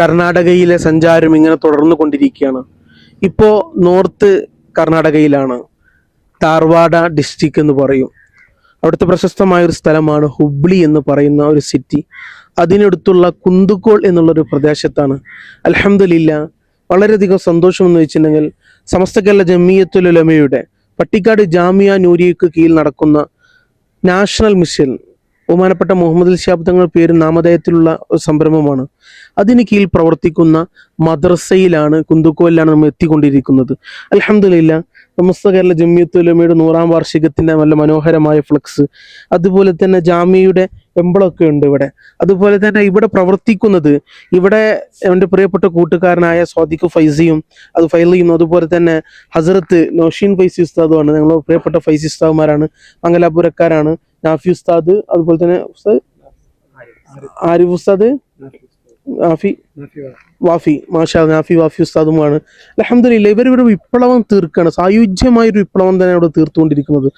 കർണാടകയിലെ സഞ്ചാരം ഇങ്ങനെ തുടർന്നു കൊണ്ടിരിക്കുകയാണ്. ഇപ്പോൾ നോർത്ത് കർണാടകയിലാണ്. താർവാഡ ഡിസ്ട്രിക്ട് എന്ന് പറയും. അവിടുത്തെ പ്രശസ്തമായ ഒരു സ്ഥലമാണ് ഹുബ്ലി എന്ന് പറയുന്ന ഒരു സിറ്റി അതിനടുത്തുള്ള കുന്തുക്കോൾ എന്നുള്ള ഒരു പ്രദേശത്താണ്. അലഹമില്ല വളരെയധികം സന്തോഷം എന്ന് വെച്ചിട്ടുണ്ടെങ്കിൽ സമസ്ത കേരള ജമിയത്തുലമയുടെ പട്ടിക്കാട് ജാമിയ നൂരിയക്ക് കീഴിൽ നടക്കുന്ന നാഷണൽ മിഷൻ ബഹുമാനപ്പെട്ട മുഹമ്മദ് ഷാബ് തങ്ങൾ പേര് നാമധേയത്തിലുള്ള സംരംഭമാണ്. അതിന് കീഴിൽ പ്രവർത്തിക്കുന്ന മദ്രസയിലാണ് കുന്തുക്കോലിലാണ് നമ്മൾ എത്തിക്കൊണ്ടിരിക്കുന്നത്. അലഹമില്ല സമസ്ത കേരള ജമ്മിയത്തുലമയുടെ നൂറാം വാർഷികത്തിന്റെ നല്ല മനോഹരമായ ഫ്ലക്സ് അതുപോലെ തന്നെ ജാമ്യയുടെ എംബളമൊക്കെ ഉണ്ട് ഇവിടെ. അതുപോലെ തന്നെ ഇവിടെ പ്രവർത്തിക്കുന്നത് ഇവിടെ എന്റെ പ്രിയപ്പെട്ട കൂട്ടുകാരനായ സ്വാദിഖ് ഫൈസിയും അത് ഫൈലിയും അതുപോലെ തന്നെ ഹസരത്ത് നോഷീൻ ഫൈസി ഉസ്താദുമാണ്. ഞങ്ങളുടെ പ്രിയപ്പെട്ട ഫൈസി ഉസ്താദുമാരാണ് മംഗലാപുരക്കാരാണ്. നാഫി ഉസ്താദ് അതുപോലെ തന്നെ ഉസ്താദ് ആരിഫ് ഉസ്താദ് നാഫി വാഫി മാഷാ നാഫി വാഫി ഉസ്താദുമാണ്. അലഹമില്ല ഇവരിവിടെ വിപ്ലവം തീർക്കുകയാണ് സായുജ്യമായ ഒരു വിപ്ലവം തന്നെ ഇവിടെ തീർത്തുകൊണ്ടിരിക്കുന്നത്.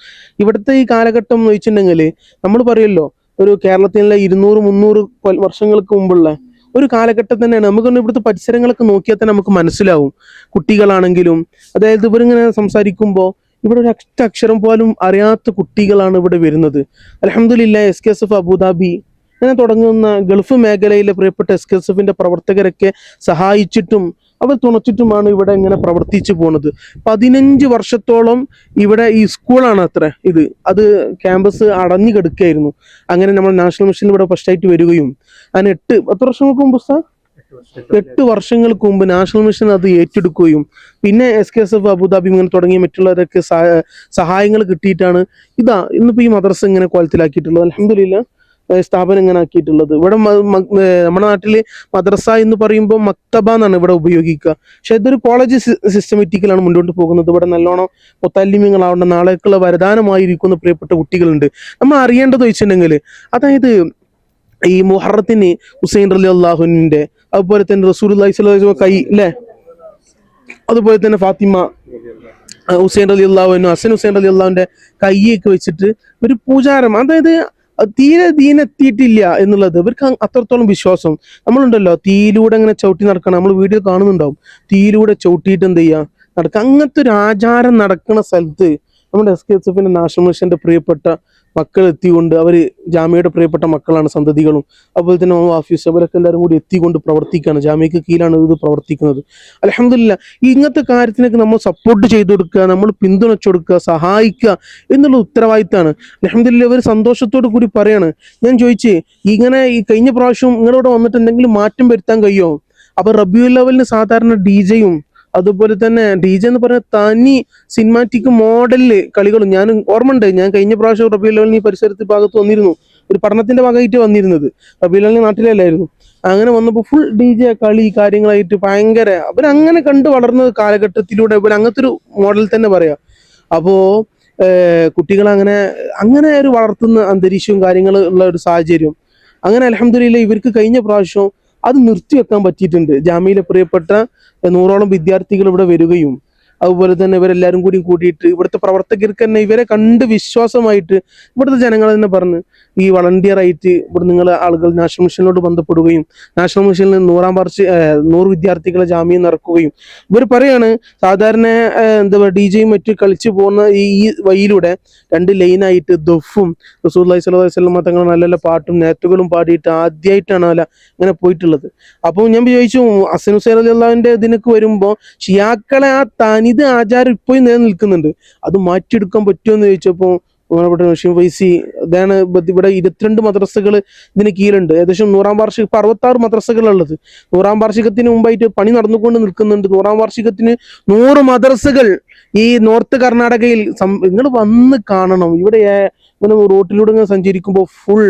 ഇവിടുത്തെ ഈ കാലഘട്ടം എന്ന് വെച്ചിട്ടുണ്ടെങ്കിൽ നമ്മൾ പറയുമല്ലോ ഒരു കേരളത്തിലെ ഇരുന്നൂറ് മുന്നൂറ് വർഷങ്ങൾക്ക് മുമ്പുള്ള ഒരു കാലഘട്ടം തന്നെയാണ്. നമുക്കൊന്ന് ഇവിടുത്തെ പരിസരങ്ങളൊക്കെ നോക്കിയാൽ തന്നെ നമുക്ക് മനസ്സിലാവും. കുട്ടികളാണെങ്കിലും അതായത് ഇവരിങ്ങനെ സംസാരിക്കുമ്പോൾ ഇവിടെ ഒരു അക്ഷ അക്ഷരം പോലും അറിയാത്ത കുട്ടികളാണ് ഇവിടെ വരുന്നത്. അലഹമില്ല S K S F Abu Dhabi ഇങ്ങനെ തുടങ്ങുന്ന ഗൾഫ് മേഖലയിലെ പ്രിയപ്പെട്ട എസ് കെ എസ് എഫിന്റെ പ്രവർത്തകരൊക്കെ സഹായിച്ചിട്ടും അവർ തുണച്ചിട്ടുമാണ് ഇവിടെ ഇങ്ങനെ പ്രവർത്തിച്ചു പോണത്. പതിനഞ്ച് വർഷത്തോളം ഇവിടെ ഈ സ്കൂളാണ് അത്ര ഇത്. അത് ക്യാമ്പസ് അടഞ്ഞു കിടക്കുകയായിരുന്നു. അങ്ങനെ നമ്മൾ നാഷണൽ മിഷൻ ഇവിടെ ഫസ്റ്റായിട്ട് വരികയും. അതിന് എട്ട് പത്ത് വർഷങ്ങൾക്ക് മുമ്പ് സാർ എട്ട് വർഷങ്ങൾക്ക് മുമ്പ് നാഷണൽ മിഷൻ അത് ഏറ്റെടുക്കുകയും പിന്നെ S K S F Abu Dhabi ഇങ്ങനെ തുടങ്ങിയ മറ്റുള്ളവരൊക്കെ സഹായങ്ങൾ കിട്ടിയിട്ടാണ് ഇതാ ഇന്നിപ്പോ ഈ മദ്രസ ഇങ്ങനെ കോലത്തിലാക്കിയിട്ടുള്ളത്. അലഹമില്ല സ്ഥാപനം ഇങ്ങനെ ആക്കിയിട്ടുള്ളത്. ഇവിടെ നമ്മുടെ നാട്ടിൽ മദ്രസ എന്ന് പറയുമ്പോൾ മക്തബ എന്നാണ് ഇവിടെ ഉപയോഗിക്കുക. പക്ഷെ ഇതൊരു കോളേജ് സിസ്റ്റമാറ്റിക്കലാണ് മുന്നോട്ട് പോകുന്നത്. ഇവിടെ നല്ലോണം മുത്തല്ലിമ്യങ്ങളാവേണ്ട നാളേക്കുള്ള വരദാനമായിരിക്കുന്ന പ്രിയപ്പെട്ട കുട്ടികളുണ്ട്. നമ്മൾ അറിയേണ്ടത് വെച്ചിട്ടുണ്ടെങ്കിൽ അതായത് ഈ മുഹറത്തിന് ഹുസൈൻ റലി അള്ളാഹുവിന്റെ അതുപോലെ തന്നെ റസൂൽ കൈ അല്ലേ അതുപോലെ തന്നെ ഫാത്തിമ ഹുസൈൻ അലി അള്ളാഹുവിനും ഹസൻ ഹുസൈൻ അലി അള്ളാഹുവിന്റെ കൈയൊക്കെ വെച്ചിട്ട് ഒരു പൂജാരം അതായത് തീരെ ദീനെത്തിയിട്ടില്ല എന്നുള്ളത് ഇവർക്ക് അത്രത്തോളം വിശ്വാസം. നമ്മളുണ്ടല്ലോ തീയിലൂടെ അങ്ങനെ ചവിട്ടി നടക്കണം. നമ്മൾ വീഡിയോ കാണുന്നുണ്ടാവും. തീയിലൂടെ ചവിട്ടിയിട്ട് എന്ത് ചെയ്യുക നടക്കുക അങ്ങനത്തെ ഒരു ആചാരം നടക്കുന്ന സ്ഥലത്ത് നമ്മുടെ എസ് കെ എസ് എഫിന്റെ നാഷണൽ മിഷന്റെ പ്രിയപ്പെട്ട മക്കൾ എത്തിക്കൊണ്ട് അവർ ജാമ്യയുടെ പ്രിയപ്പെട്ട മക്കളാണ് സന്തതികളും. അതുപോലെ തന്നെ ഓഫീസ് അവരൊക്കെ എല്ലാവരും കൂടി എത്തിക്കൊണ്ട് പ്രവർത്തിക്കുകയാണ് ജാമ്യക്ക് കീഴിലാണ് ഇത് പ്രവർത്തിക്കുന്നത്. അലഹമില്ല ഇങ്ങനത്തെ കാര്യത്തിനൊക്കെ നമ്മൾ സപ്പോർട്ട് ചെയ്തു കൊടുക്കുക നമ്മൾ പിന്തുണച്ചു കൊടുക്കുക സഹായിക്കുക എന്നുള്ള ഉത്തരവാദിത്തമാണ് അലഹമില്ല അവർ സന്തോഷത്തോടു കൂടി പറയാണ്. ഞാൻ ചോദിച്ചേ ഇങ്ങനെ ഈ കഴിഞ്ഞ പ്രാവശ്യം നിങ്ങളോട് വന്നിട്ട് എന്തെങ്കിലും മാറ്റം വരുത്താൻ കഴിയുമോ അപ്പൊ റബ്യൂ ലെവലിന് സാധാരണ ഡി ജെയും അതുപോലെ തന്നെ ഡി ജെ എന്ന് പറഞ്ഞ തനി സിനിമാറ്റിക് മോഡലിൽ കളികളും ഞാൻ ഓർമ്മയുണ്ട്. ഞാൻ കഴിഞ്ഞ പ്രാവശ്യം റബി ലെവലിന് ഈ പരിസരത്ത് ഭാഗത്ത് വന്നിരുന്നു. ഒരു പഠനത്തിന്റെ ഭാഗമായിട്ട് വന്നിരുന്നത്. റബി ലെവലിന് നാട്ടിലല്ലായിരുന്നു. അങ്ങനെ വന്നപ്പോൾ ഫുൾ ഡി ജെ കളി കാര്യങ്ങളായിട്ട് ഭയങ്കര അവരങ്ങനെ കണ്ടു വളർന്ന കാലഘട്ടത്തിലൂടെ ഇവർ അങ്ങനത്തെ ഒരു മോഡൽ തന്നെ പറയാം. അപ്പോ കുട്ടികൾ അങ്ങനെ അങ്ങനെ ഒരു വളർത്തുന്ന അന്തരീക്ഷവും കാര്യങ്ങളും ഉള്ള ഒരു സാഹചര്യം. അങ്ങനെ അലഹമില്ല ഇവർക്ക് കഴിഞ്ഞ പ്രാവശ്യം അത് നിർത്തിവെക്കാൻ പറ്റിയിട്ടുണ്ട്. ജാമ്യയിലെ പ്രിയപ്പെട്ട നൂറോളം വിദ്യാർത്ഥികൾ ഇവിടെ വരികയും അതുപോലെ തന്നെ ഇവരെല്ലാരും കൂടി കൂടിയിട്ട് ഇവിടുത്തെ പ്രവർത്തകർക്ക് തന്നെ ഇവരെ കണ്ട് വിശ്വാസമായിട്ട് ഇവിടുത്തെ ജനങ്ങൾ തന്നെ പറഞ്ഞ് ഈ വളണ്ടിയർ ആയിട്ട് ഇവിടെ നിങ്ങൾ ആളുകൾ നാഷണൽ മിഷനിലോട്ട് ബന്ധപ്പെടുകയും നാഷണൽ മിഷനിൽ നൂറാം ഏഹ് നൂറ് വിദ്യാർത്ഥികളെ ജാമ്യം നിറക്കുകയും ഇവർ പറയാണ് സാധാരണ എന്താ പറയുക ഡി ജെയും മറ്റു കളിച്ചു പോകുന്ന ഈ വഴിയിലൂടെ രണ്ട് ലൈനായിട്ട് ദഫും റസൂൽ അലൈഹി സ്വലാഹു വസ്ലം തങ്ങൾ നല്ല നല്ല പാട്ടും നേറ്റുകളും പാടിയിട്ട് ആദ്യമായിട്ടാണ് അല്ല ഇങ്ങനെ പോയിട്ടുള്ളത്. അപ്പോൾ ഞാൻ ചോദിച്ചു അസൻ ഹുസൈൻ അലി അള്ളാഹുവിന്റെ ഇതിനൊക്കെ വരുമ്പോൾ ഷിയാക്കളെ ആ തനിത് ആചാരം ഇപ്പോഴും നിലനിൽക്കുന്നുണ്ട്. അത് മാറ്റിയെടുക്കാൻ പറ്റുമോ എന്ന് ചോദിച്ചപ്പോൾ ബഹുമാനപ്പെട്ട നഷീം ഫൈസി ഇതാണ് ഇവിടെ ഇരുപത്തിരണ്ട് മദ്രസകൾ ഇതിന് കീഴിലുണ്ട്. ഏകദേശം നൂറാം വാർഷിക ഇപ്പൊ അറുപത്തി ആറ് മദ്രസകളുള്ളത്. നൂറാം വാർഷികത്തിന് മുമ്പായിട്ട് പണി നടന്നുകൊണ്ട് നിൽക്കുന്നുണ്ട്. നൂറാം വാർഷികത്തിന് നൂറ് മദ്രസകൾ ഈ നോർത്ത് കർണാടകയിൽ നിങ്ങൾ വന്ന് കാണണം. ഇവിടെ ഇങ്ങനെ റോട്ടിലൂടെ ഇങ്ങനെ സഞ്ചരിക്കുമ്പോൾ ഫുൾ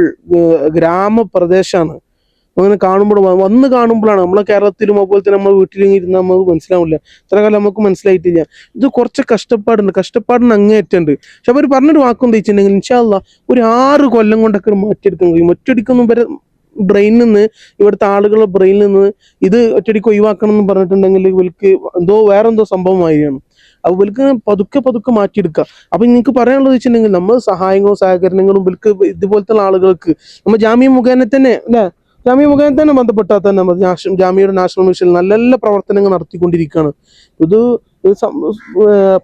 ഗ്രാമപ്രദേശമാണ് അങ്ങനെ കാണുമ്പോൾ വന്ന് കാണുമ്പോഴാണ്. നമ്മളെ കേരളത്തിലും അതുപോലെ തന്നെ നമ്മൾ വീട്ടിലും ഇരുന്ന് നമുക്ക് മനസ്സിലാവില്ല. ഇത്ര കാലം നമുക്ക് മനസ്സിലായിട്ടില്ല. ഇത് കുറച്ച് കഷ്ടപ്പാടുണ്ട്. കഷ്ടപ്പാടിന് അങ്ങേറ്റുണ്ട് പക്ഷെ അവർ പറഞ്ഞൊരു വാക്കും തയ്ച്ചിട്ടുണ്ടെങ്കിൽ ഇൻഷാല്ല ഒരു ആറ് കൊല്ലം കൊണ്ടൊക്കെ മാറ്റിയെടുക്കാൻ കഴിയും. ഒറ്റടിക്കൊന്നും വരെ ബ്രെയിനിൽ നിന്ന് ഇവിടുത്തെ ആളുകളുടെ ബ്രെയിനിൽ നിന്ന് ഇത് ഒറ്റടിക്ക് ഒഴിവാക്കണം എന്ന് പറഞ്ഞിട്ടുണ്ടെങ്കിൽ ഇവർക്ക് എന്തോ വേറെ എന്തോ സംഭവമായിരിക്കണം. അപ്പൊ ഇവർക്ക് പതുക്കെ പതുക്കെ മാറ്റിയെടുക്കുക. അപ്പൊ നിങ്ങൾക്ക് പറയാനുള്ളത് വെച്ചിട്ടുണ്ടെങ്കിൽ നമ്മൾ സഹായങ്ങളും സഹകരണങ്ങളും ഇവർക്ക് ഇതുപോലത്തെ ആളുകൾക്ക് നമ്മൾ ജാമ്യം മുഖേന തന്നെ അല്ലെ? ജാമ്യ മുഖേന തന്നെ ബന്ധപ്പെട്ടാൽ തന്നെ ജാമ്യയുടെ നാഷണൽ മിഷനിൽ നല്ല നല്ല പ്രവർത്തനങ്ങൾ നടത്തിക്കൊണ്ടിരിക്കുകയാണ്. ഇത്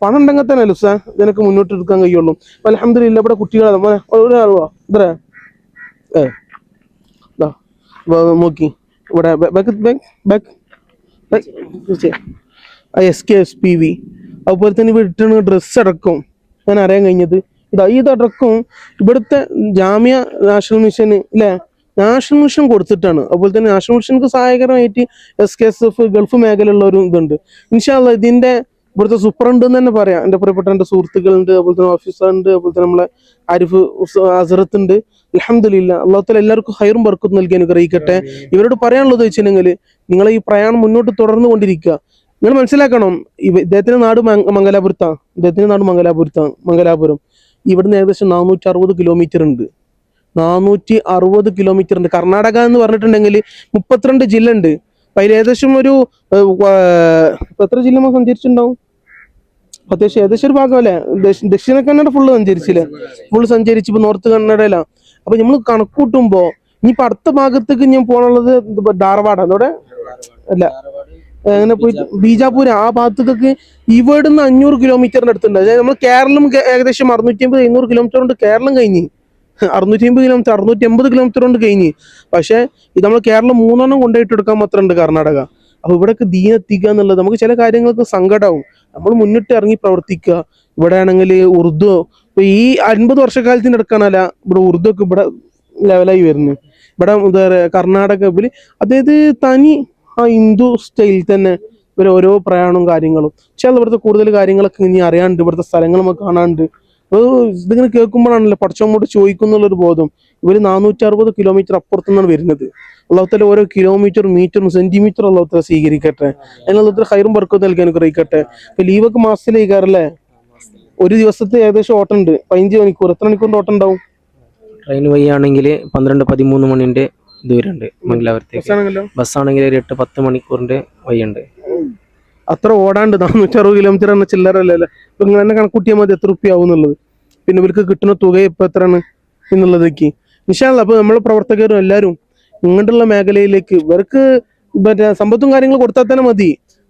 പണം ഉണ്ടെങ്കിൽ തന്നെ അല്ലേ സാർ ഇതിനൊക്കെ മുന്നോട്ട് എടുക്കാൻ കഴിയുള്ളൂ. അലഹമില്ല ഇവിടെ കുട്ടികളെ ഒരാളുവാ ഇത്ര. നോക്കി. ഇവിടെ S K S P V അതുപോലെ തന്നെ ഇവിടെ ഇട്ടുന്ന ഡ്രസ്സ് അടക്കം. ഞാൻ അറിയാൻ കഴിഞ്ഞത്. ഇതാ ഇതടക്കം ഇവിടുത്തെ ജാമ്യ നാഷണൽ മിഷന് ഇല്ലേ? നാഷണൽ മിഷൻ കൊടുത്തിട്ടാണ്. അതുപോലെ തന്നെ നാഷണൽ മിഷനുക്ക് സഹായകരമായിട്ട് S K S F gulf മേഖലയുള്ള ഒരു ഇതുണ്ട്. ഇൻഷാല്ല ഇതിന്റെ ഇവിടുത്തെ സൂപ്രണ്ട് എന്ന് തന്നെ പറയാം. എന്റെ പ്രിയപ്പെട്ട എന്റെ സുഹൃത്തുക്കളുണ്ട് അതുപോലെ തന്നെ ഓഫീസറുണ്ട് അതുപോലെ തന്നെ നമ്മളെ ആരിഫ് അസറത്ത് ഉണ്ട്. അലഹമില്ല അള്ളാഹത്തിൽ എല്ലാവർക്കും ഹൈറും വർക്കും നൽകി അനുഗ്രഹിക്കട്ടെ. ഇവരോട് പറയാനുള്ളത് വെച്ചിട്ടുണ്ടെങ്കിൽ നിങ്ങൾ ഈ പ്രയാണം മുന്നോട്ട് തുടർന്നു കൊണ്ടിരിക്കുക. നിങ്ങൾ മനസ്സിലാക്കണം ഇദ്ദേഹത്തിന്റെ നാട് മംഗ- മംഗലാപുരത്താണ് ഇദ്ദേഹത്തിന്റെ നാട് മംഗലാപുരത്താണ് മംഗലാപുരം. ഇവിടുന്ന് ഏകദേശം നാനൂറ്റി അറുപത് കിലോമീറ്റർ ഉണ്ട്. നാനൂറ്റി അറുപത് കിലോമീറ്റർ ഉണ്ട്. കർണാടക എന്ന് പറഞ്ഞിട്ടുണ്ടെങ്കിൽ മുപ്പത്തിരണ്ട് ജില്ല ഉണ്ട് അപ്പൊ അതിൽ ഏകദേശം ഒരു എത്ര ജില്ല സഞ്ചരിച്ചിട്ടുണ്ടാവും? അത്യാവശ്യം ഏകദേശം ഒരു ഭാഗം അല്ലേ ദക്ഷ- ദക്ഷിണ കന്നഡ ഫുള്ള് സഞ്ചരിച്ചില്ലേ? ഫുള്ള് സഞ്ചരിച്ച് ഇപ്പൊ നോർത്ത് കന്നഡയിലാണ് അപ്പൊ നമ്മൾ കണക്കൂട്ടുമ്പോ ഇനിയിപ്പോ അടുത്ത ഭാഗത്തേക്ക് ഞാൻ പോകാനുള്ളത് ധാർവാഡ്. അതോടെ അല്ല അങ്ങനെ പോയി ബീജാപൂർ ആ ഭാഗത്തേക്കൊക്കെ ഇവിടുന്ന് അഞ്ഞൂറ് കിലോമീറ്ററിന്റെ അടുത്തുണ്ട്. അതായത് നമ്മൾ കേരളം ഏകദേശം അറുന്നൂറ്റി അമ്പത് എണ്ണൂറ് കിലോമീറ്റർ കൊണ്ട് കേരളം കഴിഞ്ഞ്. അറുന്നൂറ്റി അമ്പത് കിലോമീറ്റർ അറുന്നൂറ്റി അമ്പത് കിലോമീറ്റർ കൊണ്ട് കഴിഞ്ഞ്. പക്ഷേ ഇത് നമ്മൾ കേരളം മൂന്നെണ്ണം കൊണ്ടുപോയിട്ട് എടുക്കാൻ മാത്രം ഉണ്ട് കർണാടക. അപ്പോൾ ഇവിടേക്ക് ദീനെത്തിക്കുക എന്നുള്ളത് നമുക്ക് ചില കാര്യങ്ങൾക്ക് സങ്കടമാവും നമ്മൾ മുന്നിട്ട് ഇറങ്ങി പ്രവർത്തിക്കുക. ഇവിടെ ആണെങ്കിൽ ഉറുദു. ഇപ്പൊ ഈ അൻപത് വർഷക്കാലത്തിന് എടുക്കാനല്ല ഇവിടെ ഉറുദു ഒക്കെ ഇവിടെ ലെവലായി വരുന്നു ഇവിടെ എന്താ പറയുക കർണാടക ഇവർ അതായത് തനി ആ ഹിന്ദു സ്റ്റൈലിൽ തന്നെ ഇവർ ഓരോ പ്രയാണവും കാര്യങ്ങളും. ചില ഇവിടുത്തെ കൂടുതൽ കാര്യങ്ങളൊക്കെ ഇനി അറിയാണ്ട് ഇവിടുത്തെ സ്ഥലങ്ങൾ നമുക്ക് കാണാണ്ട് അത് ഇതിങ്ങനെ കേൾക്കുമ്പോഴാണല്ലോ പടച്ചോമോട് ചോദിക്കുന്നുള്ളൊരു ബോധം. ഇവർ നാനൂറ്റി അറുപത് കിലോമീറ്റർ അപ്പുറത്തുനിന്നാണ് വരുന്നത്. അള്ളാഹുത്തല ഓരോ കിലോമീറ്റർ മീറ്ററും സെന്റിമീറ്റർ അള്ളാഹുത്തല സ്വീകരിക്കട്ടെ. അതിനുള്ള ഹൈറും വർക്കും നൽകാൻ അനുഗ്രഹിക്കട്ടെ. ഇപ്പൊ ലീവൊക്കെ മാസത്തിലേക്കാറല്ലേ ഒരു ദിവസത്തെ ഏകദേശം ഓട്ടം ഉണ്ട്. പതിനഞ്ച് മണിക്കൂർ. എത്ര മണിക്കൂർ ഓട്ടം ഉണ്ടാവും? ട്രെയിൻ വഴിയാണെങ്കിൽ പന്ത്രണ്ട് പതിമൂന്ന് മണിന്റെ ദൂരമുണ്ട് മംഗലാപുരത്തേക്ക്. ബസ് ആണെങ്കിൽ ഒരു എട്ട് പത്ത് മണിക്കൂറിന്റെ വഴിയുണ്ട്. അത്ര ഓടാണ്ട് നാനൂറ്റി അറുപത് കിലോമീറ്റർ എന്ന ചില്ലറല്ലേ ഇപ്പൊ നിങ്ങൾ തന്നെ കണക്കൂട്ടിയാൽ മതി എത്ര റുപ്യ ആവും എന്നുള്ളത്. പിന്നെ ഇവർക്ക് കിട്ടുന്ന തുക ഇപ്പൊ എത്രയാണ് എന്നുള്ളതൊക്കെ. നിശാണല്ലോ അപ്പൊ നമ്മളെ പ്രവർത്തകരും എല്ലാവരും ഇങ്ങോട്ടുള്ള മേഖലയിലേക്ക് ഇവർക്ക് മറ്റേ സമ്പത്തും കാര്യങ്ങളും കൊടുത്താൽ തന്നെ മതി.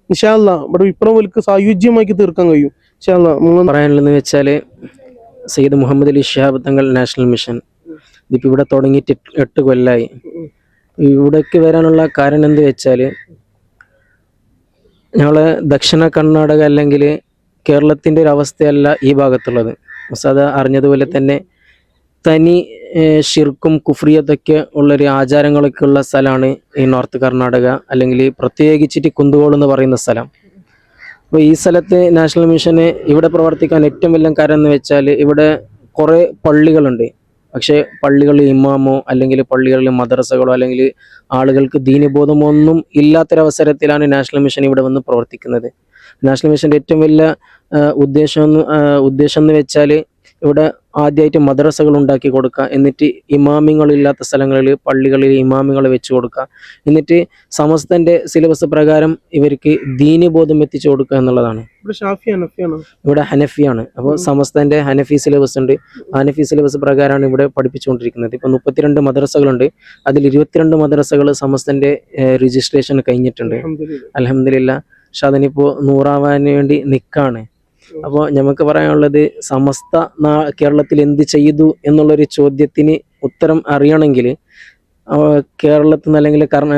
നിശാല്ല ഇവിടെ ഇപ്പഴും ഇവർക്ക് സായുജ്യമാക്കി തീർക്കാൻ കഴിയും. നിശാല്ല പറയാനുള്ളതെന്ന് വെച്ചാൽ സയ്യിദ് മുഹമ്മദ് അലി ഷിഹാബ് തങ്ങൾ നാഷണൽ മിഷൻ. ഇതിപ്പോൾ ഇവിടെ തുടങ്ങിയിട്ട് എട്ട് കൊല്ലമായി ഇവിടേക്ക് വരാനുള്ള കാരണം എന്ത് വെച്ചാൽ ഞങ്ങളെ ദക്ഷിണ കർണാടക അല്ലെങ്കിൽ കേരളത്തിന്റെ ഒരു അവസ്ഥയല്ല ഈ ഭാഗത്തുള്ളത്. ഉസ്താദ് അറിഞ്ഞതുപോലെ തന്നെ തനി ഷിർക്കും കുഫ്രിയതൊക്കെ ഉള്ളൊരു ആചാരങ്ങളൊക്കെ ഉള്ള സ്ഥലമാണ് ഈ നോർത്ത് കർണാടക അല്ലെങ്കിൽ പ്രത്യേകിച്ചിട്ട് കുന്തുകോൾ എന്ന് പറയുന്ന സ്ഥലം. അപ്പോൾ ഈ സ്ഥലത്ത് നാഷണൽ മിഷന് ഇവിടെ പ്രവർത്തിക്കാൻ ഏറ്റവും വലിയ കാര്യം എന്ന് വെച്ചാൽ ഇവിടെ കുറേ പള്ളികളുണ്ട്. പക്ഷേ പള്ളികളിൽ ഇമാമോ അല്ലെങ്കിൽ പള്ളികളിൽ മദ്രസകളോ അല്ലെങ്കിൽ ആളുകൾക്ക് ദീനബോധമൊന്നും ഇല്ലാത്തൊരവസരത്തിലാണ് നാഷണൽ മിഷൻ ഇവിടെ വന്ന് പ്രവർത്തിക്കുന്നത്. നാഷണൽ മിഷന്റെ ഏറ്റവും വലിയ ഉദ്ദേശം ഉദ്ദേശം എന്ന് വെച്ചാൽ ഇവിടെ ആദ്യമായിട്ട് മദ്രസകൾ ഉണ്ടാക്കി കൊടുക്കുക. എന്നിട്ട് ഇമാമിങ്ങളില്ലാത്ത സ്ഥലങ്ങളിൽ പള്ളികളിൽ ഇമാമികളെ വെച്ച് കൊടുക്കുക. എന്നിട്ട് സമസ്തന്റെ സിലബസ് പ്രകാരം ഇവർക്ക് ദീനബോധം എത്തിച്ചു കൊടുക്കുക എന്നുള്ളതാണ്. ഇവിടെ ഹനഫിയാണ്. അപ്പോൾ സമസ്തന്റെ ഹനഫി സിലബസ് ഉണ്ട്. ഹനഫി സിലബസ് പ്രകാരമാണ് ഇവിടെ പഠിപ്പിച്ചുകൊണ്ടിരിക്കുന്നത്. ഇപ്പൊ മുപ്പത്തിരണ്ട് മദ്രസകളുണ്ട്. അതിൽ ഇരുപത്തിരണ്ട് മദ്രസകൾ സമസ്തന്റെ രജിസ്ട്രേഷൻ കഴിഞ്ഞിട്ടുണ്ട്. അലഹമില്ല പക്ഷെ അതിനിപ്പോ നൂറാവാൻ വേണ്ടി നിൽക്കാണ് അപ്പോൾ നമുക്ക് പറയാനുള്ളത് സമസ്ത നാ- കേരളത്തിൽ എന്ത് ചെയ്തു എന്നുള്ളൊരു ചോദ്യത്തിന് ഉത്തരം അറിയണമെങ്കിൽ കേരളത്തിൽ നിന്ന് അല്ലെങ്കിൽ കർണ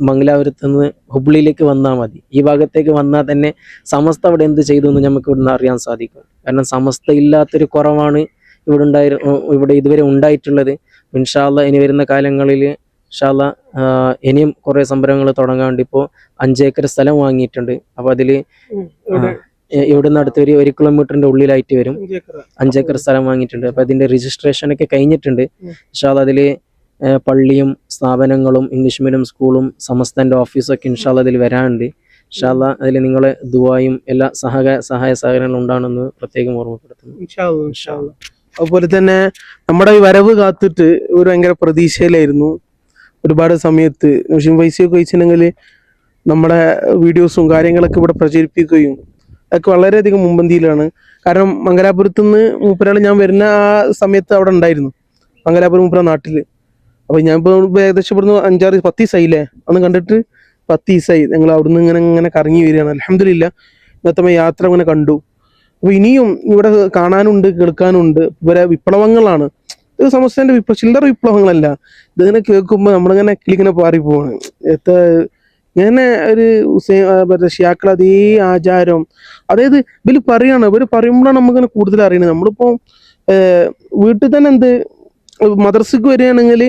മംഗലാപുരത്ത് നിന്ന് ഹുബ്ലിയിലേക്ക് വന്നാൽ മതി. ഈ ഭാഗത്തേക്ക് വന്നാൽ തന്നെ സമസ്ത അവിടെ എന്ത് ചെയ്തു എന്ന് നമുക്ക് ഇവിടുന്ന് അറിയാൻ സാധിക്കും. കാരണം സമസ്ത ഇല്ലാത്തൊരു കുറവാണ് ഇവിടെ ഉണ്ടായി ഇവിടെ ഇതുവരെ ഉണ്ടായിട്ടുള്ളത്. ഇൻഷാല്ല ഇനി വരുന്ന കാലങ്ങളിൽ ഇൻഷാല്ല ഇനിയും കുറേ സംരംഭങ്ങൾ തുടങ്ങാണ്ട് ഇപ്പോൾ അഞ്ചേക്കർ സ്ഥലം വാങ്ങിയിട്ടുണ്ട്. അപ്പോൾ അതിൽ. ഇവിടെ ഇവിടുന്ന് അടുത്തൊരു ഒരു കിലോമീറ്ററിന്റെ ഉള്ളിലായിട്ട് വരും. അഞ്ചേക്കർ സ്ഥലം വാങ്ങിയിട്ടുണ്ട്. അപ്പൊ അതിന്റെ രജിസ്ട്രേഷൻ ഒക്കെ കഴിഞ്ഞിട്ടുണ്ട്. പക്ഷെ അത് അതിൽ പള്ളിയും സ്ഥാപനങ്ങളും ഇംഗ്ലീഷ് മീഡിയം സ്കൂളും സമസ്തന്റെ ഓഫീസൊക്കെ ഇൻഷാല്ല അതിൽ വരാനുണ്ട്. ഇൻഷാല്ല അതിൽ നിങ്ങളെ ദുവായും എല്ലാ സഹക സഹായ സഹകരണങ്ങളും ഉണ്ടാണെന്ന് പ്രത്യേകം ഓർമ്മപ്പെടുത്തുന്നു. അതുപോലെ തന്നെ നമ്മുടെ ഈ വരവ് കാത്തിട്ട് ഒരു ഭയങ്കര പ്രതീക്ഷയിലായിരുന്നു. ഒരുപാട് സമയത്ത്. നൗഷീം പൈസയൊക്കെ വെച്ചിട്ടുണ്ടെങ്കിൽ നമ്മുടെ വീഡിയോസും കാര്യങ്ങളൊക്കെ ഇവിടെ പ്രചരിപ്പിക്കുകയും അതൊക്കെ വളരെയധികം മുമ്പന്തിയിലാണ് കാരണം മംഗലാപുരത്ത് നിന്ന് മൂപ്പരാൾ ഞാൻ വരുന്ന ആ സമയത്ത് അവിടെ ഉണ്ടായിരുന്നു. മംഗലാപുരം മൂപ്പര നാട്ടിൽ. അപ്പൊ ഞാൻ ഇപ്പൊ ഏകദേശം ഇവിടുന്ന് അഞ്ചാറ് പത്ത് ദിവസമായില്ലേ അന്ന് കണ്ടിട്ട് പത്ത് ദിവസമായി ഞങ്ങൾ അവിടുന്ന് ഇങ്ങനെ ഇങ്ങനെ കറങ്ങി വരികയാണ്. അലഹമില്ല ഇന്നത്തെ യാത്ര അങ്ങനെ കണ്ടു. അപ്പൊ ഇനിയും ഇവിടെ കാണാനുണ്ട് കേൾക്കാനുണ്ട്. ഇവരെ വിപ്ലവങ്ങളാണ്. ഇത് സമസ്തന്റെ വിപ്ലവ ചില്ലറ വിപ്ലവങ്ങളല്ല. ഇതിങ്ങനെ കേൾക്കുമ്പോൾ നമ്മളിങ്ങനെ കിളിങ്ങനെ പാറി പോവാണ് എത്ര ഇങ്ങനെ ഒരു മറ്റേ ഷിയാക്കൾ അതേ ആചാരം. അതായത് ഇവർ പറയാണ് ഇവർ പറയുമ്പോഴാണ് നമുക്കിങ്ങനെ കൂടുതൽ അറിയണത്. നമ്മളിപ്പോ ഏഹ്, വീട്ടിൽ തന്നെ എന്ത് മദർസക്ക് വരികയാണെങ്കിൽ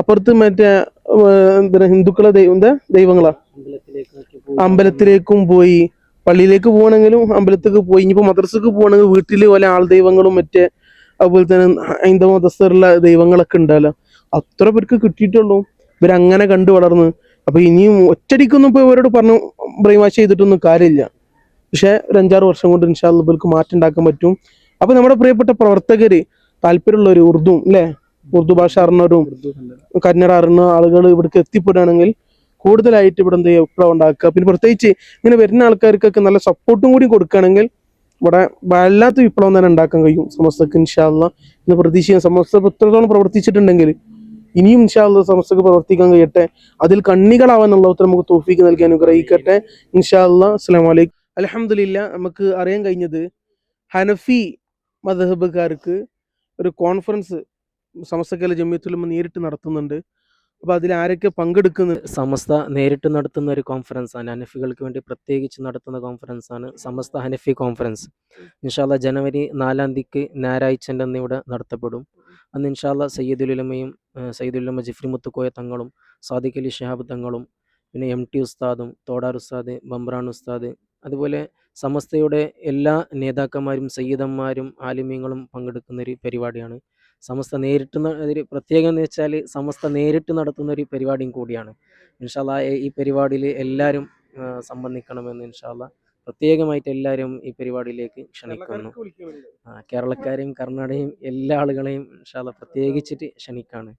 അപ്പുറത്ത് മറ്റേ എന്താ ഹിന്ദുക്കളെ ദൈവം ദൈവങ്ങളാ? അമ്പലത്തിലേക്കും പോയി. പള്ളിയിലേക്ക് പോകണമെങ്കിലും അമ്പലത്തേക്ക് പോയി. ഇനിയിപ്പോ മദ്രസക്ക് പോകണമെങ്കിൽ വീട്ടിൽ പോലെ ആൾ ദൈവങ്ങളും മറ്റേ അതുപോലെ തന്നെ ഹൈന്ദവ മതസ്ഥരുള്ള ദൈവങ്ങളൊക്കെ ഉണ്ടല്ലോ. അത്ര പേർക്ക് കിട്ടിയിട്ടുള്ളൂ. ഇവരങ്ങനെ കണ്ടു വളർന്ന്. അപ്പൊ ഇനിയും ഒറ്റടിക്കൊന്നും ഇപ്പൊ ഇവരോട് പറഞ്ഞു ബ്രെയിൻ വാഷ് ചെയ്തിട്ടൊന്നും കാര്യമില്ല. പക്ഷെ ഒരു അഞ്ചാറ് വർഷം കൊണ്ട് ഇൻഷാല്ല ഇവർക്ക് മാറ്റം ഉണ്ടാക്കാൻ പറ്റും. അപ്പൊ നമ്മുടെ പ്രിയപ്പെട്ട പ്രവർത്തകര് താല്പര്യമുള്ളവർ ഉറുദു അല്ലേ? ഉറുദു ഭാഷ അറിഞ്ഞവരും കന്നഡ അറിഞ്ഞ ആളുകൾ ഇവിടേക്ക് എത്തിപ്പെടുകയാണെങ്കിൽ കൂടുതലായിട്ട് ഇവിടെ എന്ത് ചെയ്യുക വിപ്ലവം ഉണ്ടാക്കുക. പിന്നെ പ്രത്യേകിച്ച് ഇങ്ങനെ വരുന്ന ആൾക്കാർക്കൊക്കെ നല്ല സപ്പോർട്ടും കൂടി കൊടുക്കുകയാണെങ്കിൽ ഇവിടെ വല്ലാത്ത വിപ്ലവം തന്നെ ഉണ്ടാക്കാൻ കഴിയും സമസ്തക്ക് ഇൻഷാല്ല എന്ന് പ്രതീക്ഷിക്കാൻ സമസ്ത എത്രത്തോളം പ്രവർത്തിച്ചിട്ടുണ്ടെങ്കിൽ ഇനിയും ഇൻഷാല്ല സമസ്തക്ക് പ്രവർത്തിക്കാൻ കഴിയട്ടെ. അതിൽ കണ്ണികളാവാനുള്ള ഉത്തരം നമുക്ക് തോഫിക്ക് നൽകി അനുഗ്രഹിക്കട്ടെ. ഇൻഷാല്ല അസ്സാം വലൈക്കും അലഹമില്ല നമുക്ക് അറിയാൻ കഴിഞ്ഞത് ഹനഫി മദഹബുകാർക്ക് ഒരു കോൺഫറൻസ് സമസ്തക്കല ജമ്യത്തുലമ നേരിട്ട് നടത്തുന്നുണ്ട്. അപ്പോൾ അതിൽ ആരൊക്കെ പങ്കെടുക്കുന്നു? സമസ്ത നേരിട്ട് നടത്തുന്ന ഒരു കോൺഫറൻസാണ് ഹനഫികൾക്ക് വേണ്ടി പ്രത്യേകിച്ച് നടത്തുന്ന കോൺഫറൻസാണ് സമസ്ത ഹനഫി കോൺഫറൻസ്. ഇൻഷാല്ല ജനുവരി നാലാം തീയതിക്ക് ഞായറാഴ്ചന്റെ അന്ന് ഇവിടെ നടത്തപ്പെടും. അന്ന് ഇൻഷാല്ല സയ്യദുലമയും സയ്യിദുലുലമ ജിഫ്രി മുത്തുക്കോയ തങ്ങളും സാദിഖ് അലി ഷിഹാബ് തങ്ങളും പിന്നെ എം ടി ഉസ്താദും തോടാർ ഉസ്താദ് ബംബ്രാൻ ഉസ്താദ് അതുപോലെ സമസ്തയുടെ എല്ലാ നേതാക്കന്മാരും സയ്യിദന്മാരും ആലിമ്യങ്ങളും പങ്കെടുക്കുന്ന ഒരു പരിപാടിയാണ്. സമസ്ത നേരിട്ട് ഒരു പ്രത്യേകം എന്ന് വെച്ചാൽ സമസ്ത നേരിട്ട് നടത്തുന്ന ഒരു പരിപാടിയും കൂടിയാണ്. ഇൻഷാല്ല ഈ പരിപാടിയിൽ എല്ലാവരും സംബന്ധിക്കണമെന്ന് ഇൻഷാല്ല പ്രത്യേകമായിട്ട് എല്ലാവരും ഈ പരിപാടിയിലേക്ക് ക്ഷണിക്കുന്നു. കേരളക്കാരെയും കർണാടകയും എല്ലാ ആളുകളെയും ഇൻഷാല്ല പ്രത്യേകിച്ചിട്ട് ക്ഷണിക്കാണ്.